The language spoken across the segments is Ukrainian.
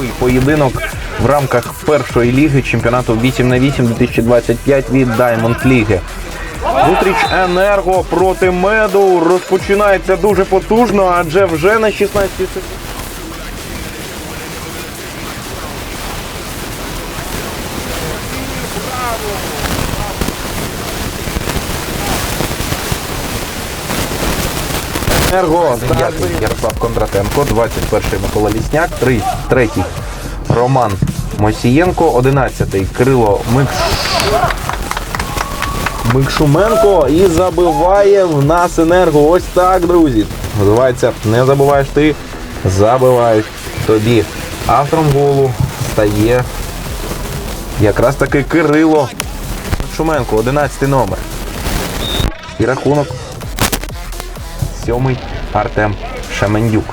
Новий поєдинок в рамках першої ліги чемпіонату 8 на 8 2025 від Diamond Ліги. Зустріч Енерго проти меду розпочинається дуже потужно, адже вже на 16 секунд. Енерго, П'ятий Ярослав Кондратенко, 21-й Микола Лісняк, 3-й Роман Мосієнко, 11-й Кирило Микш... Микшуменко і забиває в нас енерго. Ось так, друзі. Називається Не забуваєш ти, забивають тобі. Автором голу стає якраз таки Кирило Микшуменко, 11 номер. І рахунок Сьомий Артем Шемендюк.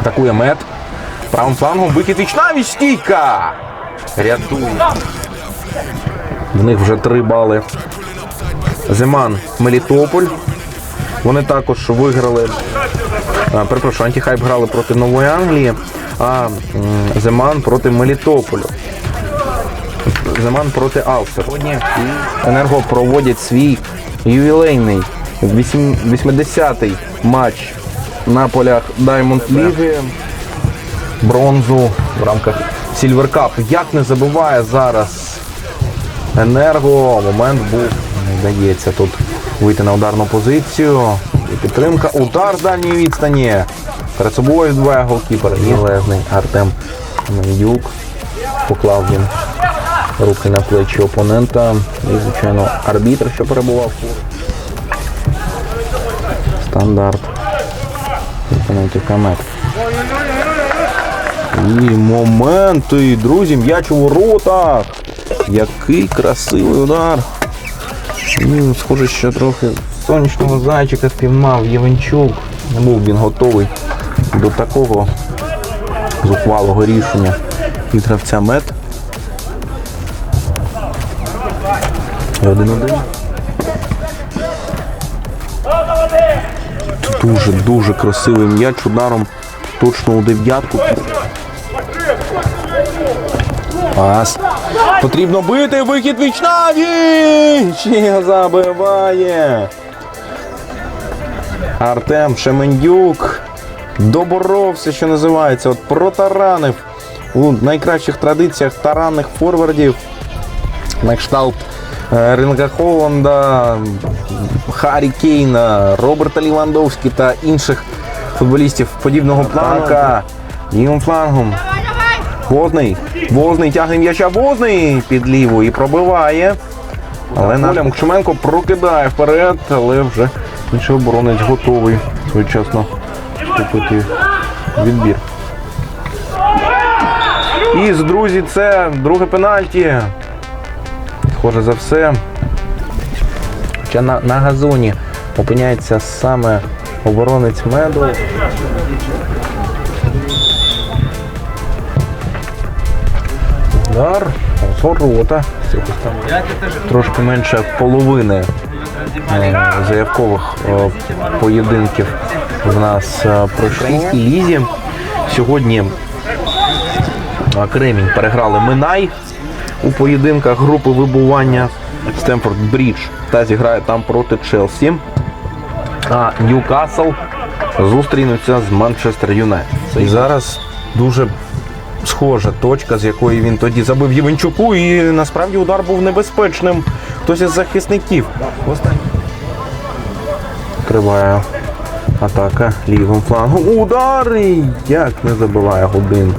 Атакує мед. Правим флангом вихід віч стійка. Рятує. В них вже три бали. Зиман Мелітополь. Вони також виграли. Перепрошую, антихайп грали проти Нової Англії, а Зиман проти Мелітополю. Зиман проти Алстер. Сьогодні Енерго проводять свій ювілейний 80-й матч на полях Diamond Ліги. Бронзу в рамках Silver Cup. Як не забуває зараз Енерго. Момент був, не вдається тут вийти на ударну позицію. І підтримка. Удар з дальньої відстані. Перед собою двоє голкіпер. І лезний Артем Мендюк. Поклав він руки на плечі опонента. І, звичайно, арбітр, що перебував. Стандарт. Опонентів Камет. І моменти, друзі, м'яч у воротах. Який красивий удар. І, схоже, що трохи сонячного зайчика спіймав Євенчук. Не був він готовий до такого зухвалого рішення від гравця мет. І один-один. Дуже-дуже красивий м'яч ударом точно у дев'ятку. Пас. Потрібно бити вихід віч на віч! Забиває. Артем Шемендюк доборовся, що називається. От протаранив у найкращих традиціях таранних форвардів. На кшталт Ринга Холланда, Харі Кейна, Роберта Лівандовські та інших футболістів подібного планка. Лівим флангом. Возний. Возний тягне м'яча Возний під ліву і пробиває. Але Наля Мукшименко прокидає вперед, але вже інший оборонець готовий своєчасно вступити відбір. І, друзі, це друге пенальті. Схоже за все. Хоча на, на газоні опиняється саме оборонець меду. Удар, ворота. Трошки менше половини е, заявкових е, поєдинків в нас е, пройшло. Українській лізі сьогодні Кремінь переграли Минай у поєдинках групи вибування Стемфорд Брідж та зіграє там проти Челсі. А Ньюкасл зустрінуться з Манчестер Юнайтед. І зараз дуже схожа точка, з якої він тоді забив Євенчуку, і насправді удар був небезпечним. Хтось із захисників. Триває атака лівим флангом. Удар! Як не забиває годин.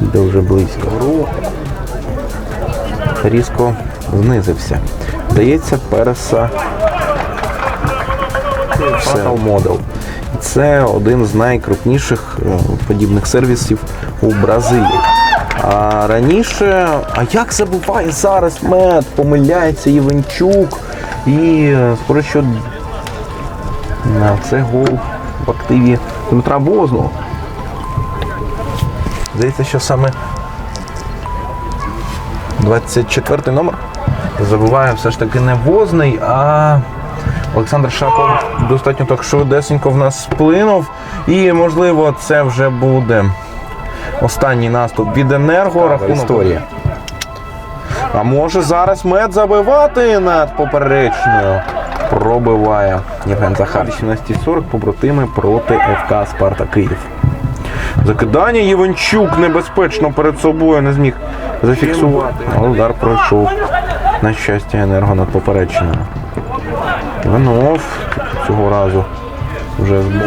Дуже близько. Різко знизився. Здається, переса Fatal Model. Це один з найкрупніших е, подібних сервісів у Бразилії. А раніше, а як забуває зараз мед, помиляється Євенчук і е, що це гол в активі Дмитра Возного. Здається, що саме 24 номер забуває все ж таки не Возний, а Олександр Шапов достатньо так швидесенько в нас сплинув. І, можливо, це вже буде Останній наступ від енерго. Рахунок історії. А може зараз мед забивати над поперечною. Пробиває Євген Захар. 18.40 побратими проти ФК Спарта Київ. Закидання Євенчук небезпечно перед собою не зміг зафіксувати. Але удар пройшов. На щастя, енерго над поперечною. Іванов цього разу вже збув.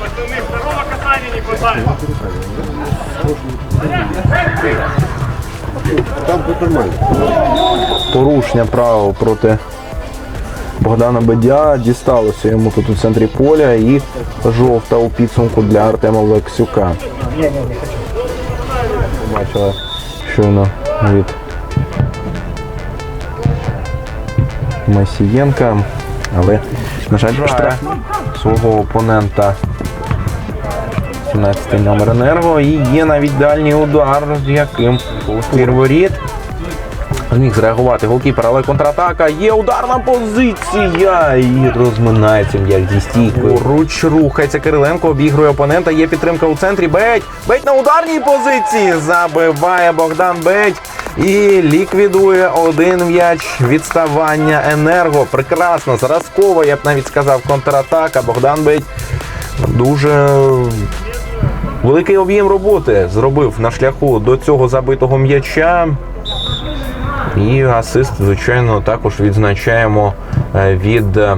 Пацаны, второго касания. Порушення правил проти Богдана Бедя дісталося йому тут у центрі поля і жовта у підсумку для Артема Лексюка. Бачили щойно від Масієнка, але, на жаль, штраф свого опонента 17 номер енерго і є навіть дальній удар, з яким Фірворіт зміг зреагувати голкіпер, але контратака. Є ударна позиція. І розминається м'яч зі стійкою. Руч рухається Кириленко, обігрує опонента. Є підтримка у центрі. Беть. Беть на ударній позиції. Забиває Богдан Беть. І ліквідує один м'яч відставання енерго. Прекрасно, зразково, я б навіть сказав, контратака. Богдан Беть дуже великий об'єм роботи зробив на шляху до цього забитого м'яча. І асист, звичайно, також відзначаємо е, від е,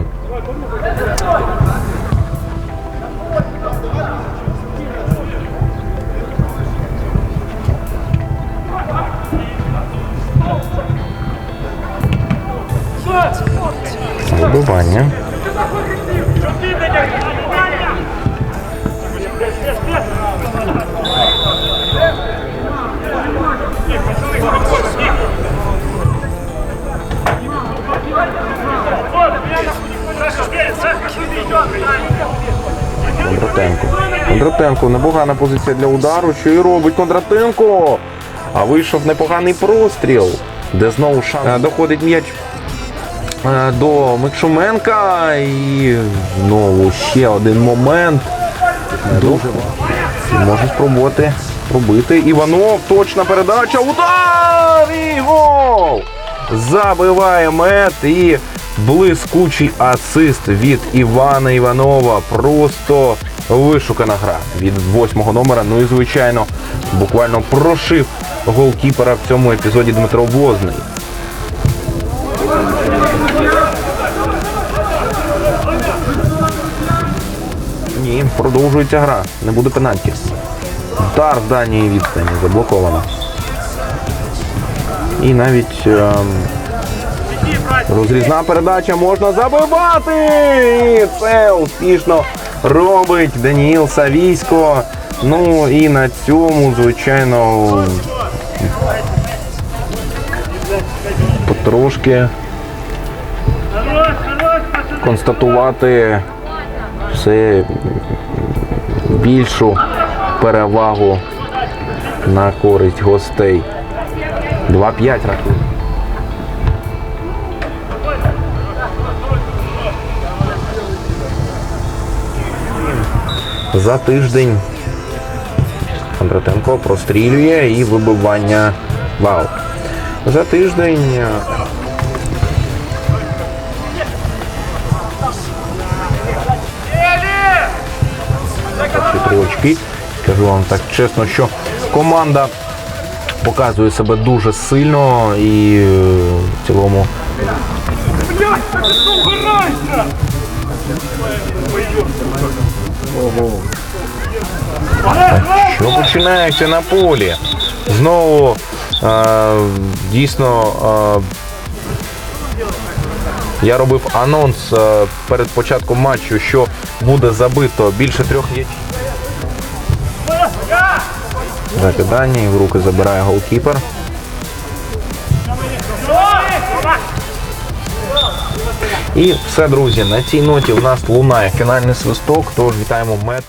вибивання. Кондратенко. Кондратенко, непогана позиція для удару. Що і робить Кондратенко? А вийшов непоганий простріл, де знову шанс Е, доходить м'яч е, до Микшуменка. І знову ще один момент. Дуже може спробувати пробити. Іванов, точна передача. Удар! І гол! Забиває мет і блискучий асист від Івана Іванова. Просто вишукана гра від восьмого номера. Ну і звичайно, буквально прошив голкіпера в цьому епізоді Дмитро Возний. Ні, продовжується гра. Не буде пенальті. Удар з дальньої відстані заблоковано. І навіть ем, розрізна передача можна забивати! І це успішно робить Даніїл Савійсько. Ну і на цьому, звичайно, потрошки констатувати все більшу перевагу на користь гостей. 2-5 рахунок. За тиждень Кондратенко прострілює і вибивання вау. За тиждень очки. Скажу вам так чесно, що команда показує себе дуже сильно і е, в цілому що починається на полі. Знову е, дійсно е, я робив анонс перед початком матчу, що буде забито більше трьох м'ячів. Закидання і в руки забирає голкіпер. І все, друзі, на цій ноті у нас лунає фінальний свисток, тож вітаємо мет.